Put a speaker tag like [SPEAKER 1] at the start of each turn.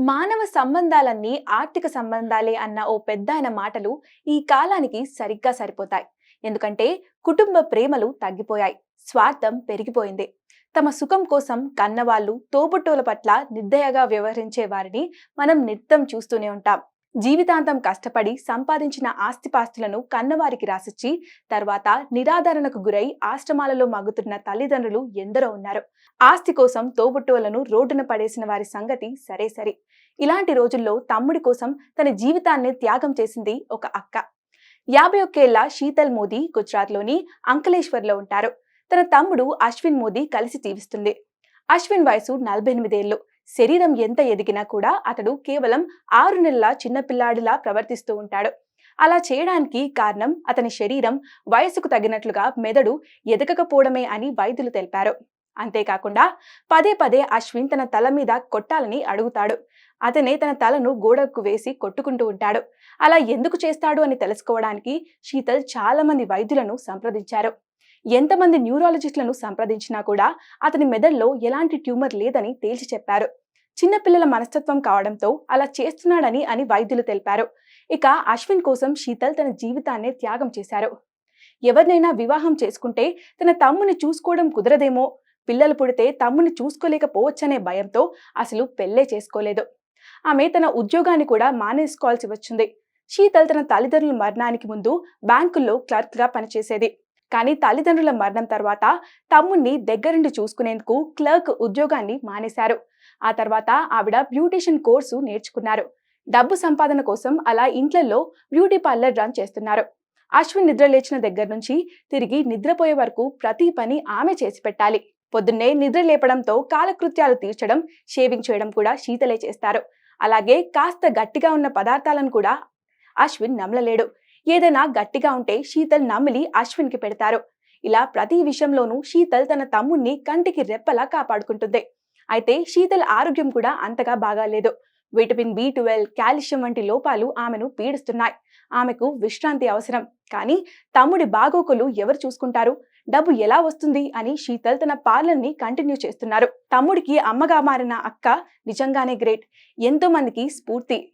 [SPEAKER 1] మానవ సంబంధాలన్నీ ఆర్థిక సంబంధాలే అన్న ఓ పెద్దాయన మాటలు ఈ కాలానికి సరిగ్గా సరిపోతాయి. ఎందుకంటే కుటుంబ ప్రేమలు తగ్గిపోయాయి. స్వార్థం పెరిగిపోయింది. తమ సుఖం కోసం కన్నవాళ్ళు తోబుట్టోల పట్ల నిర్దయగా వ్యవహరించే వారిని మనం నిత్యం చూస్తూనే ఉంటాం. జీవితాంతం కష్టపడి సంపాదించిన ఆస్తిపాస్తులను కన్నవారికి రాసిచ్చి తర్వాత నిరాదరణకు గురై ఆశ్రమాలలో మగ్గుతున్న తల్లిదండ్రులు ఎందరో ఉన్నారు. ఆస్తి కోసం తోబుట్టువులను రోడ్డున పడేసిన వారి సంగతి సరే సరే. ఇలాంటి రోజుల్లో తమ్ముడి కోసం తన జీవితాన్ని త్యాగం చేసింది ఒక అక్క. యాభై ఒక్కేళ్ళ శీతల్ మోదీ గుజరాత్లోని అంకలేశ్వర్లో ఉంటారు. తన తమ్ముడు అశ్విన్ మోదీ కలిసి జీవిస్తుంది. అశ్విన్ వయసు నలభై ఎనిమిదేళ్ళు శరీరం ఎంత ఎదిగినా కూడా అతడు కేవలం ఆరు నెలల చిన్నపిల్లాడిలా ప్రవర్తిస్తూ ఉంటాడు. అలా చేయడానికి కారణం అతని శరీరం వయసుకు తగినట్లుగా మెదడు ఎదగకపోవడమే అని వైద్యులు తెలిపారు. అంతేకాకుండా పదే పదే అశ్విన్ తన తల మీద కొట్టాలని అడుగుతాడు. అతనే తన తలను గోడకు వేసి కొట్టుకుంటూ ఉంటాడు. అలా ఎందుకు చేస్తాడు అని తెలుసుకోవడానికి శీతల్ చాలామంది వైద్యులను సంప్రదించారు. ఎంతమంది న్యూరాలజిస్టులను సంప్రదించినా కూడా అతని మెదడులో ఎలాంటి ట్యూమర్ లేదని తేల్చి చెప్పారు. చిన్నపిల్లల మనస్తత్వం కావడంతో అలా చేస్తున్నాడని అని వైద్యులు తెలిపారు. ఇక అశ్విన్ కోసం శీతల్ తన జీవితాన్ని త్యాగం చేశారు. ఎవరినైనా వివాహం చేసుకుంటే తన తమ్ముని చూసుకోవడం కుదరదేమో పిల్లలు పుడితే తమ్ముని చూసుకోలేకపోవచ్చనే భయంతో అసలు పెళ్ళే చేసుకోలేదు. ఆమె తన ఉద్యోగాన్ని కూడా మానేసుకోవాల్సి వచ్చింది. శీతల్ తన తల్లిదండ్రుల మరణానికి ముందు బ్యాంకుల్లో క్లర్క్గా పనిచేసేది. కానీ తల్లిదండ్రుల మరణం తర్వాత తమ్ముణ్ణి దగ్గరుండి చూసుకునేందుకు క్లర్క్ ఉద్యోగాన్ని మానేశారు. ఆ తర్వాత ఆవిడ బ్యూటీషియన్ కోర్సు నేర్చుకున్నారు. డబ్బు సంపాదన కోసం అలా ఇంట్లలో బ్యూటీ పార్లర్ రన్ చేస్తున్నారు. అశ్విన్ నిద్ర లేచిన దగ్గర నుంచి తిరిగి నిద్రపోయే వరకు ప్రతి పని ఆమె చేసి పెట్టాలి. పొద్దున్నే నిద్ర లేపడంతో కాలకృత్యాలు తీర్చడం షేవింగ్ చేయడం కూడా శీతలే చేస్తారు. అలాగే కాస్త గట్టిగా ఉన్న పదార్థాలను కూడా అశ్విన్ నమలలేడు ఏదైనా గట్టిగా ఉంటే శీతల్ నమిలి అశ్విన్కి పెడతారు. ఇలా ప్రతి విషయంలోనూ శీతల్ తన తమ్ముణ్ణి కంటికి రెప్పలా కాపాడుకుంటుంది. అయితే శీతల్ ఆరోగ్యం కూడా అంతగా బాగాలేదు. విటమిన్ బి ట్వెల్వ్ కాల్షియం వంటి లోపాలు ఆమెను పీడిస్తున్నాయి. ఆమెకు విశ్రాంతి అవసరం. కానీ తమ్ముడి బాగోకులు ఎవరు చూసుకుంటారు? డబ్బు ఎలా వస్తుంది అని శీతల్ తన పాలనని కంటిన్యూ చేస్తున్నారు. తమ్ముడికి అమ్మగా మారిన అక్క నిజంగానే గ్రేట్. ఎంతో మందికి స్ఫూర్తి.